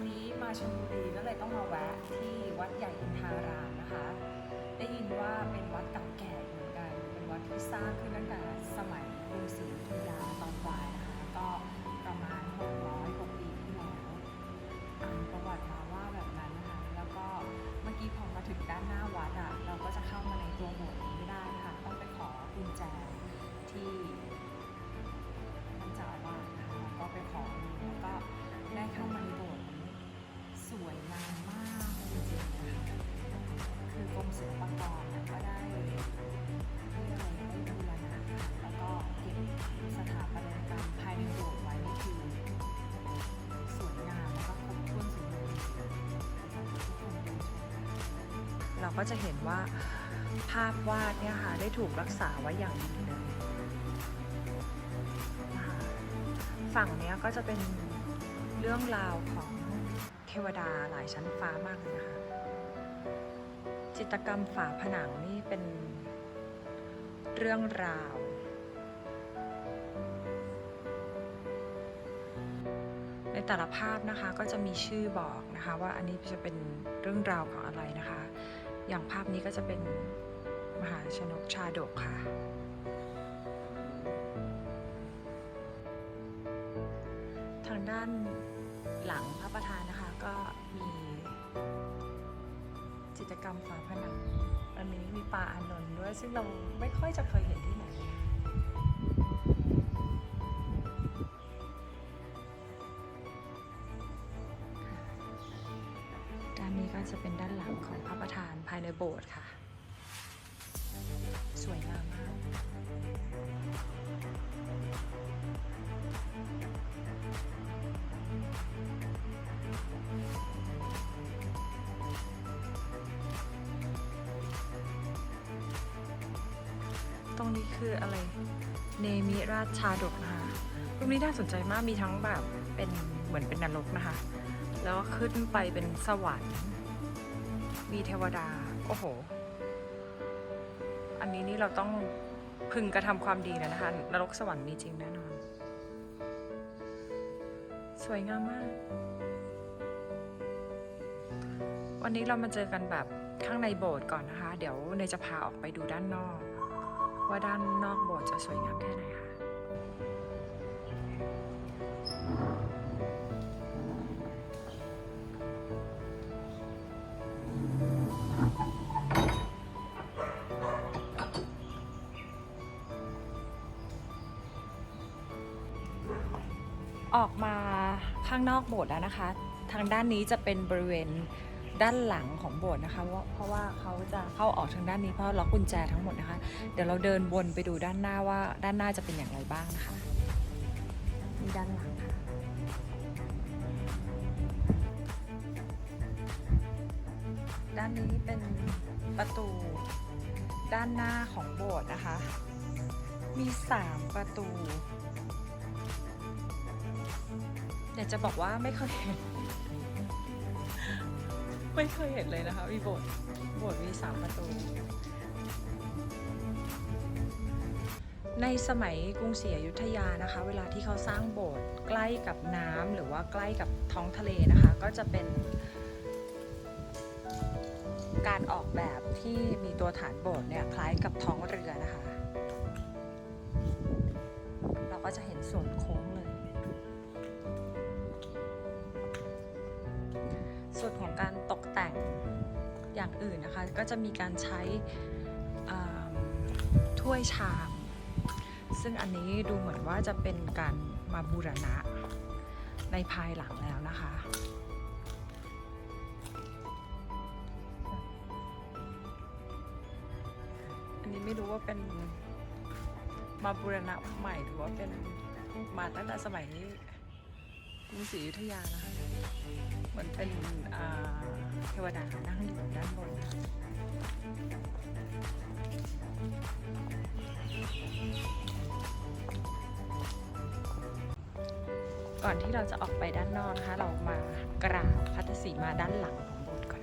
ันนี้มาชลบุรีก็เลยต้องมาแวะที่วัดใหญ่อินทารามนะคะ ได้ยินว่าเป็นวัดเก่าแก่เหมือนกัน เป็นวัดที่สร้างขึ้นตั้งแต่สมัยกรุงศรีอยุธยาตอนปลายนะคะก็ประมาณ 600กว่าปีที่แล้วอ่านประวัติมาว่าแบบนั้นนะคะแล้วก็เมื่อกี้พอมาถึงด้านหน้าวัดอะเราก็จะเข้ามาในตัวโบสถ์นี้ไม่ได้นะคะต้องไปขอกุญแจที่ เราก็จะเห็นว่าภาพวาดเนี่ยค่ะได้ถูกรักษาไว้อย่างดีเลยนะคะฝั่งนี้ก็จะเป็นเรื่องราวของเทวดาหลายชั้นฟ้ามากเลยนะคะ จิตรกรรมฝาผนังนี่เป็นเรื่องราวในแต่ละภาพนะคะก็จะมีชื่อบอกนะคะว่าอันนี้จะเป็นเรื่องราวของอะไรนะคะ อย่างภาพนี้ก็จะเป็นมหาชนกชาดกค่ะ ทางด้านหลังพระประธานนะคะก็มีจิตรกรรมฝาผนังอันนี้มีปลาอานนท์ด้วย ซึ่งเราไม่ค่อยจะเคยเห็นที่ไหน โบสถ์ค่ะ สวยงามมากตรงนี้คืออะไร เนมิราชชาดกนะคะรูปนี้น่าสนใจมากมีทั้งแบบเป็นเหมือนเป็นนรกนะคะ แล้วก็ขึ้นไปเป็นสวรรค์ มีเทวดา โอ้โห อันนี้นี่เราต้องพึงกระทำความดีแล้วนะคะ นรกสวรรค์มีจริงแน่นอน สวยงามมาก วันนี้เรามาเจอกันแบบข้างในโบสถ์ก่อนนะคะ เดี๋ยวเนยจะพาออกไปดูด้านนอก ว่าด้านนอกโบสถ์จะสวยงามแค่ไหนค่ะ ออกมาข้างนอกโบสถ์แล้วนะคะ ทางด้านนี้จะเป็นบริเวณด้านหลังของโบสถ์นะคะเพราะเพราะว่าเขาจะเข้าออกทางด้านนี้เพราะล็อกกุญแจทั้งหมดนะคะ เดี๋ยวเราเดินวนไปดูด้านหน้าว่าด้านหน้าจะเป็นอย่างไรบ้างนะคะนี่ด้านหลังค่ะด้านนี้เป็นประตูด้านหน้าของโบสถ์นะคะ มีสามประตู อยากจะบอกว่าไม่เคยเห็น ไม่เคยเห็นเลยนะคะมีโบสถ์โบสถ์มีสามประตู ในสมัยกรุงศรีอยุธยานะคะ เวลาที่เขาสร้างโบสถ์ใกล้กับน้ำหรือว่าใกล้กับท้องทะเลนะคะ ก็จะเป็น การออกแบบที่มีตัวฐานโบสถ์เนี่ยคล้ายกับท้องเรือนะคะ เราก็จะเห็นส่วนโค้ง อย่างอื่นนะคะ ก็จะมีการใช้ถ้วยชาม ซึ่งอันนี้ดูเหมือนว่าจะเป็นการมาบูรณะในภายหลังแล้วนะคะอันนี้ไม่รู้ว่าเป็นมาบูรณะใหม่หรือว่าเป็นมาตั้งแต่สมัยกรุงศรีอยุธยานะคะเหมือนเป็นอ่า เทวดานั่งอยู่ด้านบนนะคะก่อนที่เราจะออกไปด้านนอกนะคะ เรามากราบพัทธสีมาด้านหลังของโบสถ์ก่อน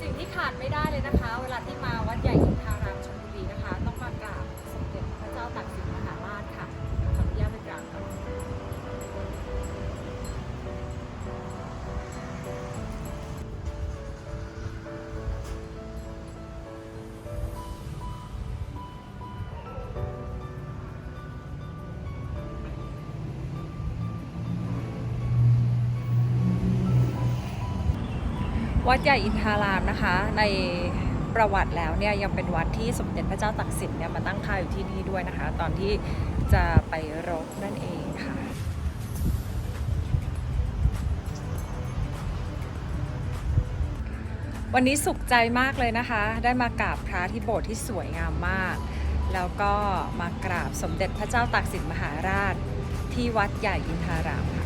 สิ่งที่ขาดไม่ได้เลยนะคะ เวลาที่มาวัดใหญ่อินทารา วัดใหญ่อินทารามนะคะ ในประวัติแล้วเนี่ยยังเป็นวัดที่สมเด็จพระเจ้าตากสินเนี่ยมาตั้งค่ายอยู่ที่นี่ด้วยนะคะ ตอนที่จะไปรบนั่นเองค่ะวันนี้สุขใจมากเลยนะคะ ได้มากราบพระที่โบสถ์ที่สวยงามมาก แล้วก็มากราบสมเด็จพระเจ้าตากสินมหาราช ที่วัดใหญ่อินทาราม